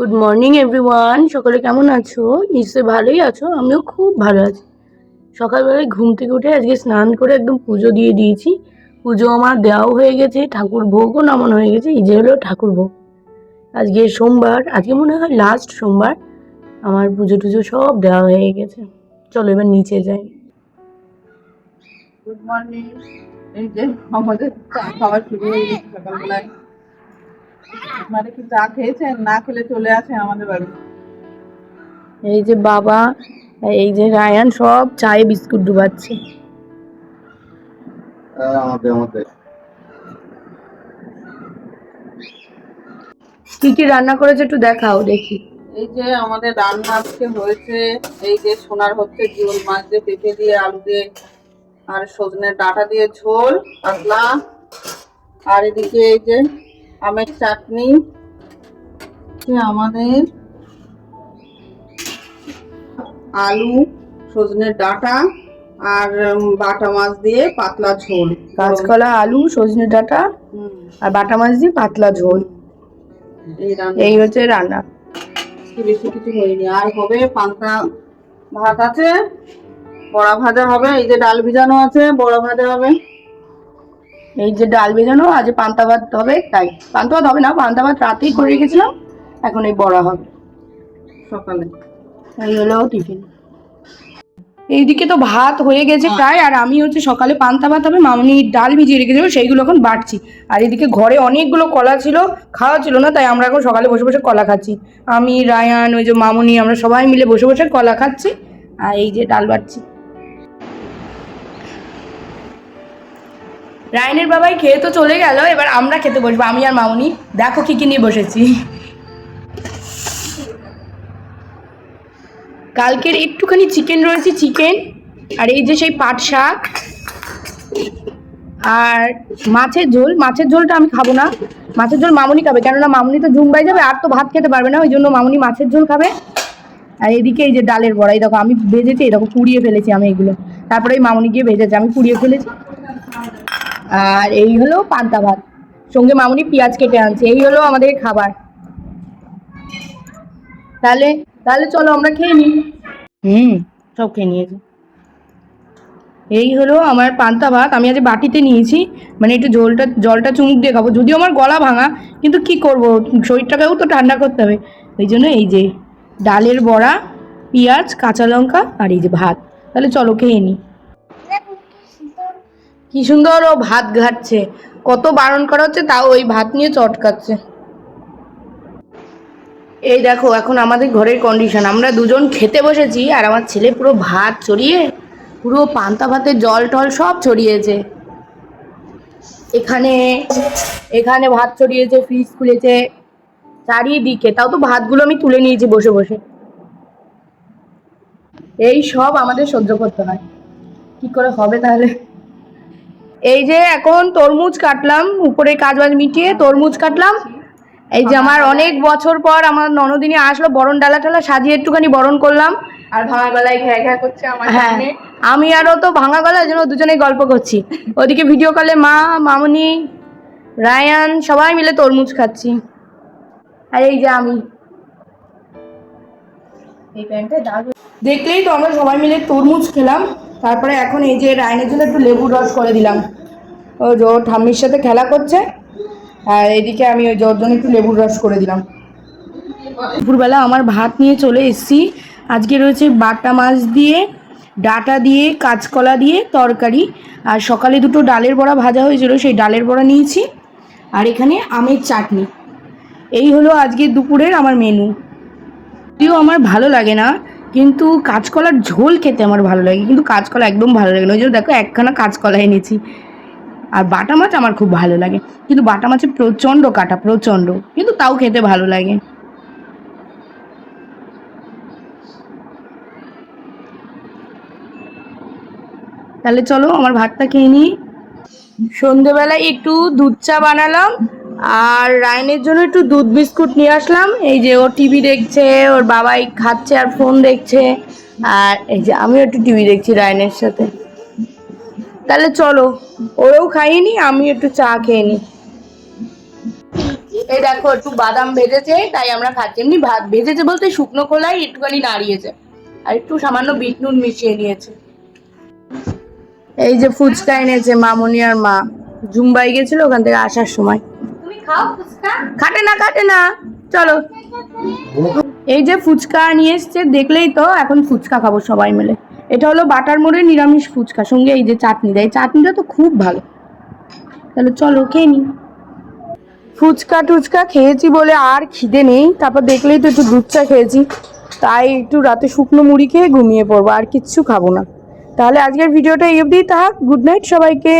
Good morning everyone সকলে কেমন আছো? নিশ্চয়ই ভালোই আছো, আমিও খুব ভালো আছি। সকালবেলায় ঘুম থেকে উঠে আজকে স্নান করে একদম পুজো দিয়ে দিয়েছি। পুজো আমার দেওয়াও হয়ে গেছে, ঠাকুর ভোগও নামানো হয়ে গেছে, এই যে হলো ঠাকুর ভোগ। আজকে সোমবার, আজকে মনে হয় লাস্ট সোমবার আমার পুজো টুজো সব দেওয়া হয়ে গেছে। চলো এবার নিচে যাই। গুড মর্নিং এই যে আমাদের খাওয়া শুরু হয়ে গেছে সকালবেলায়। মানে কি চা খেয়েছেন? না খেলে চলে আসেন আমাদের বাড়ি। এই যে বাবা এই যে রায়ান সব চায়ে বিস্কুট ডুবাচ্ছে। আমাদের আমাদের। কি কি রান্না করেছে একটু দেখাও দেখি। এই যে আমাদের রান্না আজকে হয়েছে এই যে সোনার হচ্ছে জিওল মাছ দিয়ে পেঁপে দিয়ে আলু দিয়ে আর সজনের ডাঁটা দিয়ে ঝোল পাতলা। আর এদিকে এই যে আমের চাটনি আমাদের? আলু সজনের ডাঁটা আর বাটা মাছ দিয়ে পাতলা ঝোল। কাঁচকলা আলু সজনে ডাঁটা আর বাটা মাছ দিয়ে পাতলা ঝোল। এই হচ্ছে রান্না। বেশি কিছু হয়নি। আর হবে পান্তা ভাত আছে বড়া ভাজা হবে এই যে ডাল ভিজানো আছে বড়া ভাজা হবে। এই যে ডাল ভেজানো আজ পান্তা ভাত হবে তাই। পান্তা ভাত হবে না পান্তা ভাত রাতেই করে রেখেছিলাম এখন এই বড়া হবে সকালে। এই হলো টিফিন। এইদিকে তো ভাত হয়ে গেছে প্রায় আর আমি হচ্ছে সকালে পান্তা ভাত হবে মামনি ডাল ভিজিয়ে রেখেছিল সেইগুলো এখন বাটছি আর এদিকে ঘরে অনেকগুলো কলা ছিল খাওয়া ছিল না তাই আমরা এখন সকালে বসে বসে কলা খাচ্ছি। আমি রায়ান ওই যে মামনি আমরা সবাই মিলে বসে বসে কলা খাচ্ছি আর এই যে ডাল বাটছি রায়নের বাবাই খেয়ে তো চলে গেল, এবার আমরা খেতে বসবো, আমি আর মামনি। দেখো কি কি নিয়ে বসেছি। কালকের একটুখানি চিকেন রয়েছে চিকেন আর এই যে সেই পাট শাক, আর মাছের ঝোল, মাছের ঝোলটা আমি খাব না, মাছের ঝোল মামুনি খাবে, কেননা মামুনি তো জুমবাই যাবে, আর তো ভাত খেতে পারবে না, ওই জন্য মামুনি মাছের ঝোল খাবে। আর এদিকে এই যে ডালের বড়া এই দেখো আমি ভেজেছি, এই দেখো পুড়িয়ে ফেলেছি আমি এগুলো। তারপরে ওই মামুনি গিয়ে ভেজেছি, আমি পুড়িয়ে ফেলেছি। আর এই হলো পান্তা ভাত। সঙ্গে মামুনি পেঁয়াজ কেটে আনছে। এই হলো আমাদের খাবার। তাহলে তাহলে চলো আমরা খেয়ে নিই। হুম। সব খেয়ে নিয়েছি। এই হলো আমার পান্তা ভাত। আমি আজ বাটিতে নিয়েছি। মানে একটু জলটা জলটা চুমুক দিয়ে খাব। যদিও আমার গলা ভাঙা কিন্তু কি করব? শরীরটাকেও তো ঠান্ডা করতে হবে। ওই জন্য এই যে ডালের বড়া পেঁয়াজ কাঁচা লঙ্কা আর এই যে ভাত। তাহলে চলো খেয়ে নিই। কি সুন্দর ও ভাত ঘাটছে। কত বারণ করা হচ্ছে, তাও ওই ভাত নিয়ে চটকাচ্ছে। এই দেখো, এখন আমাদের ঘরের কন্ডিশন আমরা দুজন খেতে বসেছি, আর আমার ছেলে পুরো ভাত ছড়িয়ে, পুরো পান্তা ভাতের জল টল সব ছড়িয়েছে। এখানে এখানে ভাত ছড়িয়েছে ফ্রিজ খুলেছে। চারিদিকে, তাও তো ভাতগুলো আমি তুলে নিয়েছি বসে বসে। এই সব আমাদের সহ্য করতে হয়। কি করে হবে তাহলে? এই যে এখন তরমুজ কাটলাম উপরে কাজ বাজ মিটিয়ে তরমুজ কাটলাম। এই যে আমার অনেক বছর পর আমার ননদিনী আসলো বরণ ডালা টালা সাজিয়ে একটুখানি বরণ করলাম। আর ভাঙা গলায় ঘ্যা ঘ্যা করছে আমার হ্যাঁ আমি আরও তো ভাঙা গলার জন্য দুজনেই গল্প করছি। ওদিকে ভিডিও কলে মা মামনি রায়ান সবাই মিলে তরমুজ খাচ্ছি। আর এই যে আমি। এই প্যান্টটা দেখলেই তো আমরা সবাই মিলে তরমুজ খেলাম। তারপরে এখন এই যে রায়নের জন্য একটু লেবুর রস করে দিলাম। ও যে ওর ঠাম্মির সাথে খেলা করছে। আর এদিকে আমি ওই ওর জন্য একটু লেবুর রস করে দিলাম। দুপুরবেলা আমার ভাত নিয়ে চলে এসেছি। আজকে রয়েছে বাটা মাছ দিয়ে, ডাটা দিয়ে, কাঁচকলা দিয়ে তরকারি। আর সকালে দুটো ডালের বড়া ভাজা হয়েছিল, সেই ডালের বড়া নিয়েছি। আর এখানে আমের চাটনি। এই হলো আজকে দুপুরের আমার মেনু যদিও আমার ভালো লাগে না কিন্তু কাঁচকলার ঝোল খেতে আমার ভালো লাগে, কিন্তু কাঁচকলা একদম ভালো লাগে না। ওই জন্য দেখো একখানা কাঁচকলা এনেছি। আর বাটা মাছ আমার খুব ভালো লাগে। কিন্তু বাটা মাছে প্রচণ্ড কাটা, প্রচণ্ড। কিন্তু তাও খেতে ভালো লাগে। তাহলে চলো, আমার ভাতটা খেয়ে নিই। সন্ধেবেলায় একটু দুধ চা বানালাম। আর রায়নের জন্য একটু দুধ বিস্কুট নিয়ে আসলাম। এই যে ও টিভি দেখছে, ওর বাবাই খাচ্ছে আর ফোন দেখছে। আর এই যে আমিও একটু টিভি দেখছি রায়নের সাথে। তাহলে চলো, ওরাও খাইয়ে নি আমি একটু চা খেয়ে নিই এই দেখো, একটু বাদাম ভেজেছে, তাই আমরা খাচ্ছি। এমনি ভাত ভেজেছে বলতে শুকনো খোলাই, একটুখানি নাড়িয়েছে। আর একটু সামান্য বিট নুন মিশিয়ে নিয়েছে। এই যে ফুচকা এনেছে মামনি আর মা। জুম্বাই গেছিল ওখান থেকে আসার সময়। খাটে না খাটে না। চলো। এই যে ফুচকা নিয়ে এসছে, দেখলেই তো এখন ফুচকা খাব সবাই মিলে। এটা হলো বাটার মোড়ের নিরামিষ ফুচকা, সঙ্গে এই যে চাটনি। দেয় চাটনিটা তো খুব ভালো। তাহলে চলো, খেয়ে নি। ফুচকা টুচকা খেয়েছি বলে আর খিদে নেই। তারপর দেখলেই তো একটু দুধ চা খেয়েছি। তাই একটু রাতে শুকনো মুড়ি খেয়ে ঘুমিয়ে পড়ব, আর কিচ্ছু খাব না। তাহলে আজকের ভিডিওটা এই অবধি থাক গুড নাইট সবাইকে।